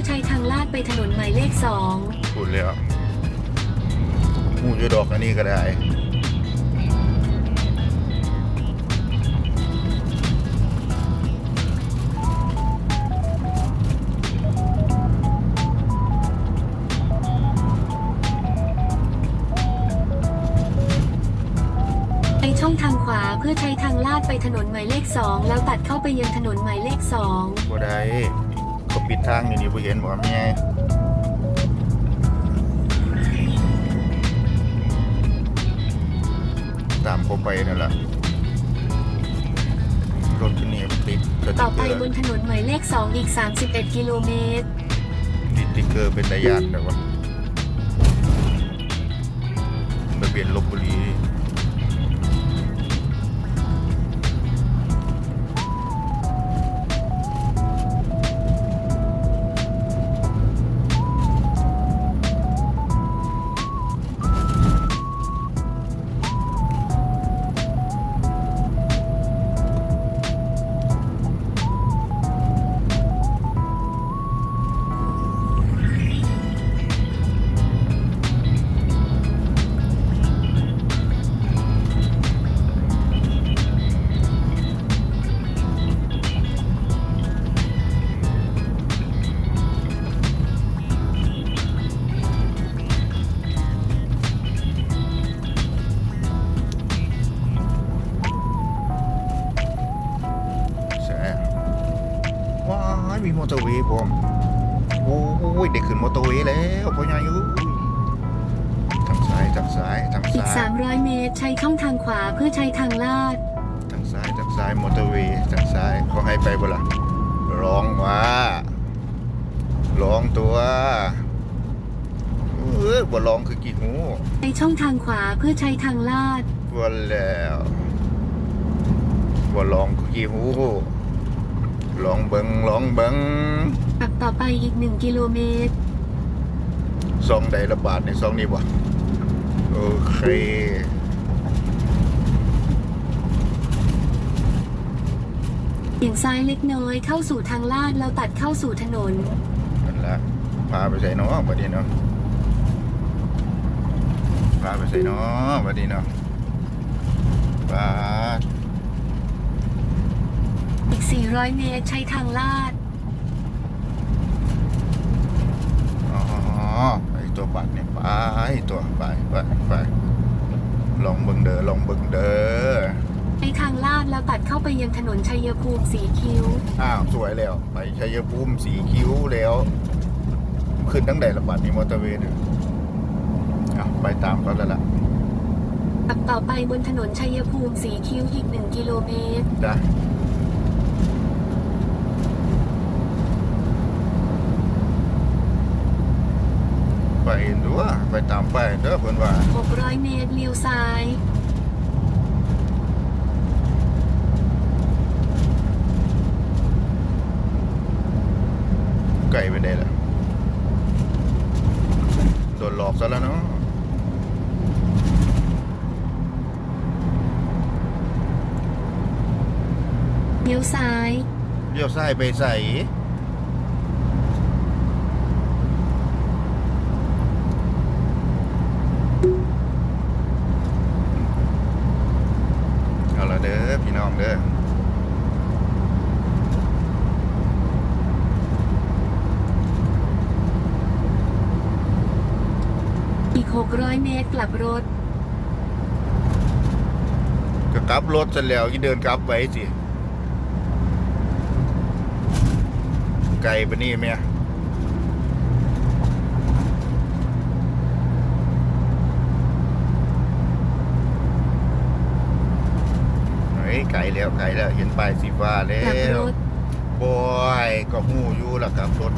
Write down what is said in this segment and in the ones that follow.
อใช้ทางลาดไปถนนหมายเลขสองพูดแล้วหูจะดอกอันนี้ก็ได้ไปช่องทางขวาเพื่อใช้ทางลาดไปถนนหมายเลขสองแล้วตัดเข้าไปยังถนนหมายเลขสองบ่ได้เขา ปิดทางอยู่นี่บ่เห็นบ่แม่ตามเขาไปนั่นแหละรถคันนี้มันติดสต่ติ๊อกเกไปอร์บนถนนหมายเลขสองอีก 31 กิโลเมตร ติดสติ๊กเกอร์เป็นระยะแต่ว่าทะเบียนลบบุรี อ้ยเด็กขึ้นมอเตอร์เวย์แล้วพ่อใหญ่เอ้ยทางซ้ายทางซ้ายทางอีก ซ้าย300 เมตร ใช้ช่องทางขวาเพื่อใช้ทางลาด ทางซ้ายทางซ้ายมอเตอร์เวย์ทางซ้ายเขาให้ไปบ่ล่ะร้องว่าร้องตัวเออบ่ร้องคือกี่หูในช่องทางขวาเพื่อใช้ทางลาด บ่แล้วบ่ร้องคือกี่หูลองเบิงลองเบิงขับต่อไปอีก 1 กิโลเมตร ซองใดระบาดในซองนี้บ่โอเค เบี่ยงซ้ายเล็กน้อยเข้าสู่ทางลาดแล้วตัดเข้าสู่ถนน นั่นละพาไปใส่น้องบัดนี้เนาะพาไปใส่น้องบัดนี้เนาะพาอีก 400 เมตรใช้ทางลาด อ๋อไอตัว บัตรเนี่ยไปตัวไปไปไปลองเบิ่งเด้อลองเบิ่งเด้อใช้ทางลาดแล้วตัดเข้าไปยังถนนชัยภูมิสีคิ้ว อ้าวสวยแล้ว ไปชัยภูมิสีคิ้วแล้ว ขึ้นตั้งแต่ระบาดนี้มอเตอร์เวย์เนี่ยอะไปตามเขาแล้วล่ะต่อไปบนถนนชัยภูมิสีคิ้วอีก1กิโลเมตรได้ไปดูว่าไปตามไปเด้อเพิ่นว่า600 เมตรเลี้ยวซ้ายไก่ไปได้ล่ะโดนหลอกซะแล้วเนาะเลี้ยวซ้ายเลี้ยวซ้ายไปใส่เอาละเด้อพี่น้องเด้อ อีก 600 เมตร ก ลับรถ ก็กลับรถเสร็จแล้วยี่เดินกลับไปสิ ไกลปะนี่เมียเฮ้ยไกลแล้วไกลแล้ว เห็นป้ายสีฟ้าแล้กลับรวถบอยก็หูอยู่ละกลับรถ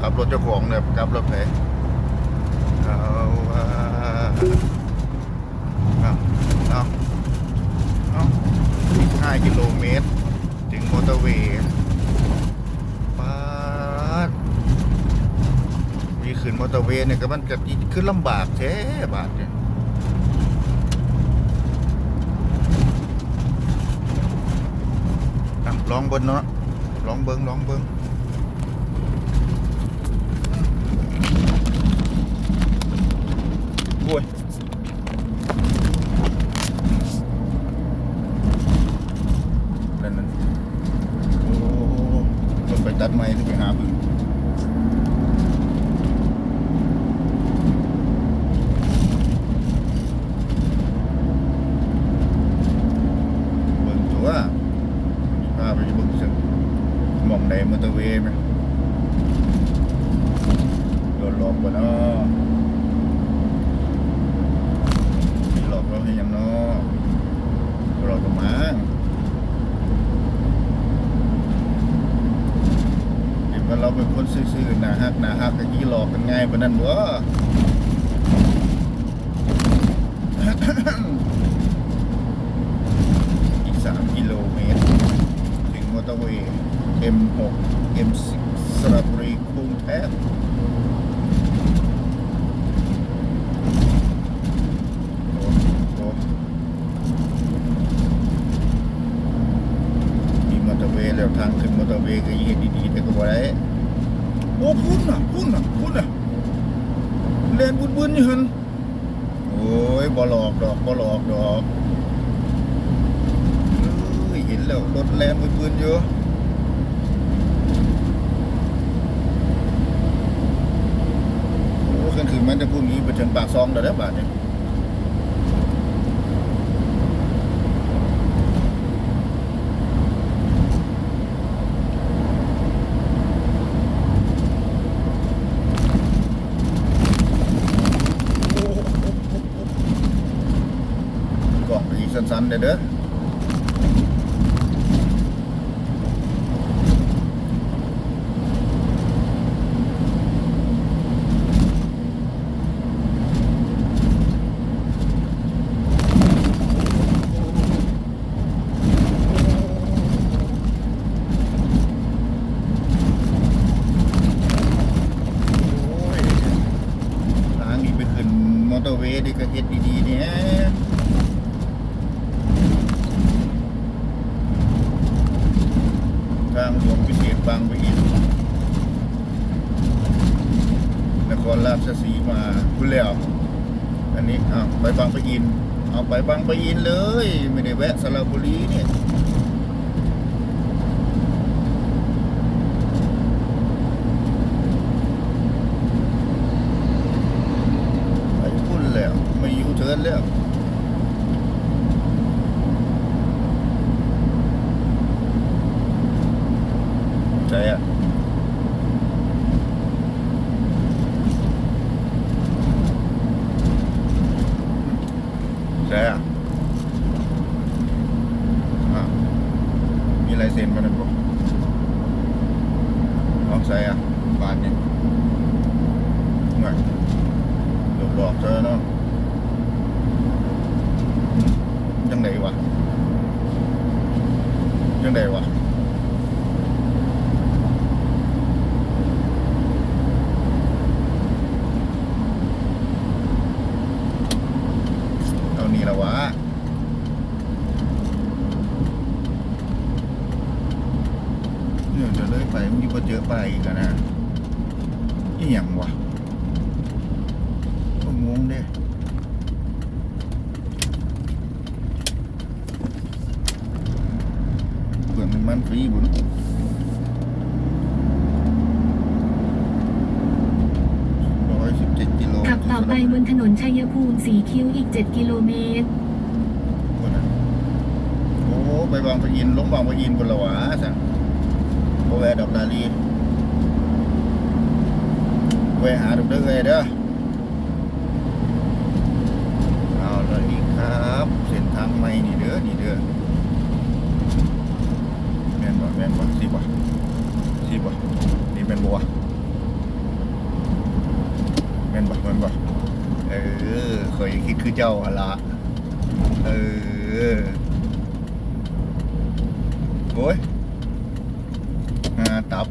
กลับรถเจ้าของเนี่ยกลับรถไหนเอาว่า เอาเอาเอาอีกห้ากิโลเมตร ถึงมอเตอร์เวย์ป้าดมีขึ้นมอเตอร์เวย์เนี่ยก็มันจะขึ้นลำบากแท้บาทเนี่ยลองเบิ้งเนาะลองเบิ้งลองเบิ้ง ว้ยนั่นนั่นโอ้โหไปตัดไม้หรือไปหาบึง หักกะกี้หลอกกันง่ายปานนั้นวะอีก3กิโลเมตร ถึงมอเตอร์เวย์ M6 M10 สระบุรีกรุงเทพโอ้มีมอเตอร์เวย์แล้วทางขึ้นมอเตอร์เวย์ก็ยิ่งเฮ็ดดีๆแต่ก็บ่ได้ อ้พุ่นน่ะพุ่นน่ะพุ่นน่ะเล่นบุญๆอยู่หันโอ้ยบอหลอกดอกบอหลอกดอกเอ้ยเห็นแล้วรถแลนปืนๆอยู่โอ้ขึ้นคืนมันจะพรุ่งนี้ไปถึงปากซองแล้วได้บาทเนี่ยโอ้โหกล่องไปอีก สันเด้อเด้อโอ้ยทางนี้ไปขึ้นมอเตอร์เวย์ดีก็เฮ็ดดีๆเนี่ยทางหลวงพิเศษ บางปะอินนครราชสีมาคุณแล้วอันนี้อ้าวไปบางปะอิน เอาไปบางปะอินเลย ไม่ได้แวะสระบุรีเนี่ย ไปพุ่นแล้ว ไม่ยูเทิร์นแล้ว ใจอะ ใจอะอะมีลายเซ็นมาหนึ่งปุ๊บออกใจอะบาทเนี่ยไง หลอกหลอกเธอเนาะจังไดวะจังไดวะเอานี่ละวะเนี่ยจะเลยไปมันดีกว่าเจอไปอีกอะนะ อีหยังวะก็งงเด้เพื่อนมันฟรีบุญร้อยสิบเจ็ดกิโลขับต่อไปบนถนนชัยภูมิสีคิ้วอีก 7 กิโลเมตรคนน่ะโอ้ ไปบางปะอินลงบางปะอินคนละหวาสั่งโอแวะดอกนาลี แวะหาดอกเด้อเลยเด้อเอาละนี่ครับเส้นทางใหม่นี่เด้อนี่เด้อแม่นบ่แม่นบ่สิบ่สิบ่นี่แม่นบ่วะแม่นบ่แม่นบ่เออเคยคิดคือเจ้าหั่นละเออโอ้ยหาตับ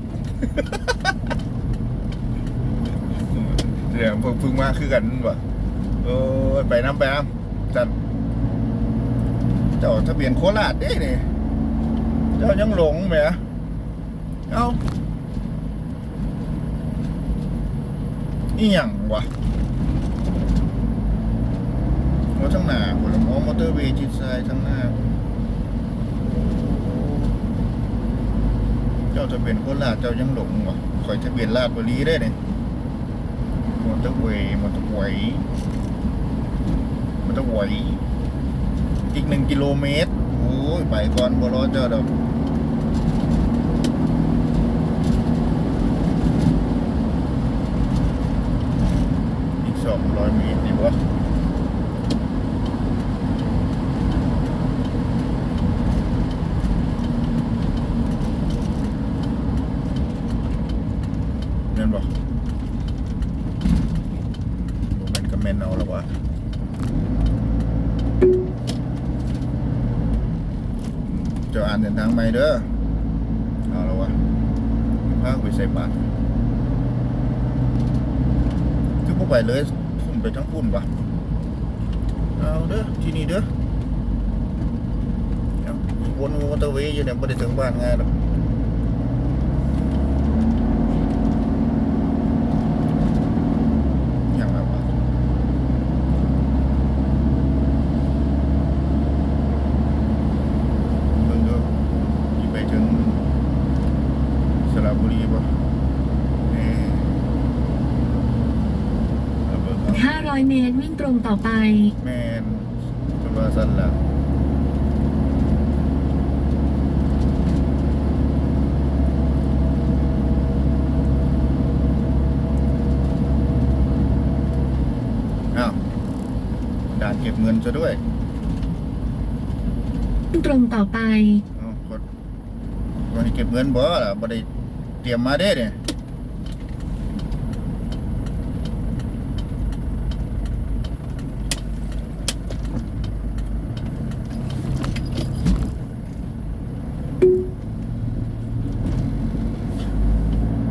เดี๋ยวเพิ่งเพิ่งมาคือกันบ่โอ้ยไปน้ำไปน้ำจันเจ้าทะเบียนโคราชเด้นี่เจ้ายังหลงไหมเอ้าอีหยังวะรถทั้งหน้าผลมอมอเตอร์เวย์จิตซ้ายทั้งหน้าเจ้าทะเบียนโคราชเจ้ายังหลงวะคอยทะเบียนราชบุรีได้เนี่ย มอเตอร์เวย์มอเตอร์เวย์มอเตอร์เวย์อีกหนึ่งกิโลเมตรโอ้ยไปก่อนบัวร้อเจอดอกอีกสองร้อยเมตรดีบ่เงินบอก เมนเอาแล้วะจะอ่านเดินทางไหมเด้อเอาแล้ววะพาไปใส่บาตรคือพวกไปเลยพุ่นไปทั้งพุ่นวะเอาเด้อที่นี่เด้อวนมอเตอร์เวย์อยู่เนี่ยไม่ได้ถึงบ้านง่ายหรอกอย่างไรวะเบิ่งดูสิไปถึง สระบุรีป่ะเอ๊ะเอาเบิ่งเอา 500 เม ตรวิ่งตรงต่อไป แม่นจนว่าสั้นละอ้าวด่านเก็บเงินซะด้วยวิ่งตรงต่อไปอ้าวกดวันนี้เก็บเงินบ่ล่ะบ่ได้เตรียมมาเด้เนี่ย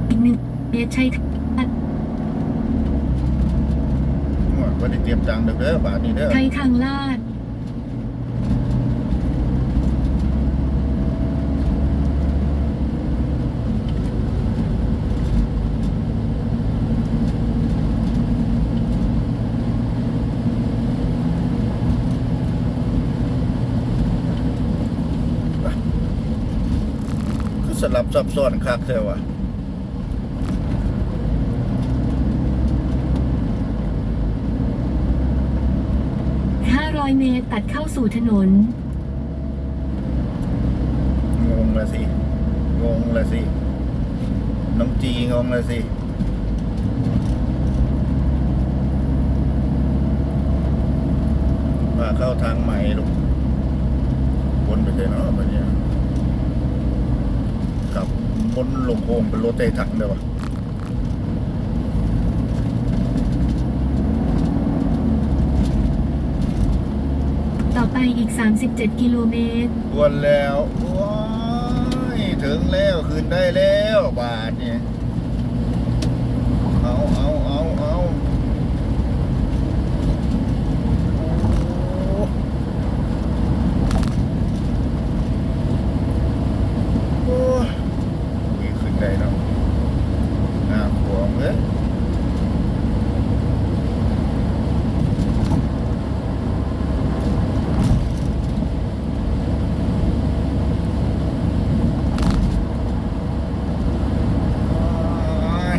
อีกหนึ่ง เมตรใช้ทางบ่ได้เตรียมตังค์เด้อเด้อบาทนี้เด้อใช้ทางลาดคือสลับซับซ้อนคักแท้ว่ะ 500 เมตร ตัดเข้าสู่ถนน งงละสิ งงละสิ น้องจีงงละสิ มาเข้าทางใหม่ลูกวนไปเลยเนาะแบบเนี้ยกลับบนลงโค้งเป็นรถเตะถังเลยวะ ต่อไปอีก 37 กิโลเมตร วนแล้วว้ายถึงแล้ว คืนได้แล้ว บาทเนี่ย เอาเอาเอาเอาโอ้โอ้ยมีขึ้นได้เนาะน่ากลัวเว้ยอ้าย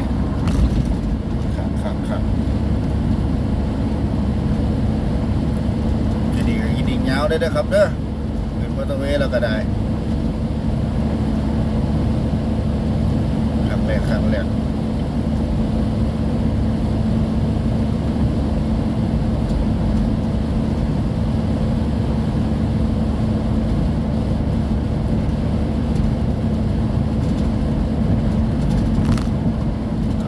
ขับขับขับจะดีกับอีดิ่งยาวได้เด้อครับเด้อขึ้นมอเตอร์เวย์แล้วก็ได้ขับแรกขับแรก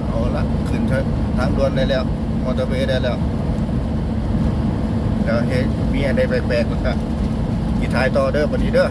เอาละขึ้นทางทางด่วนได้แล้วมอเตอร์เวย์ได้แล้วเดี๋ยวเห็นมีอะไรแปลกๆก็ค่ะกีทายต่อเด้อบันนี้เด้อ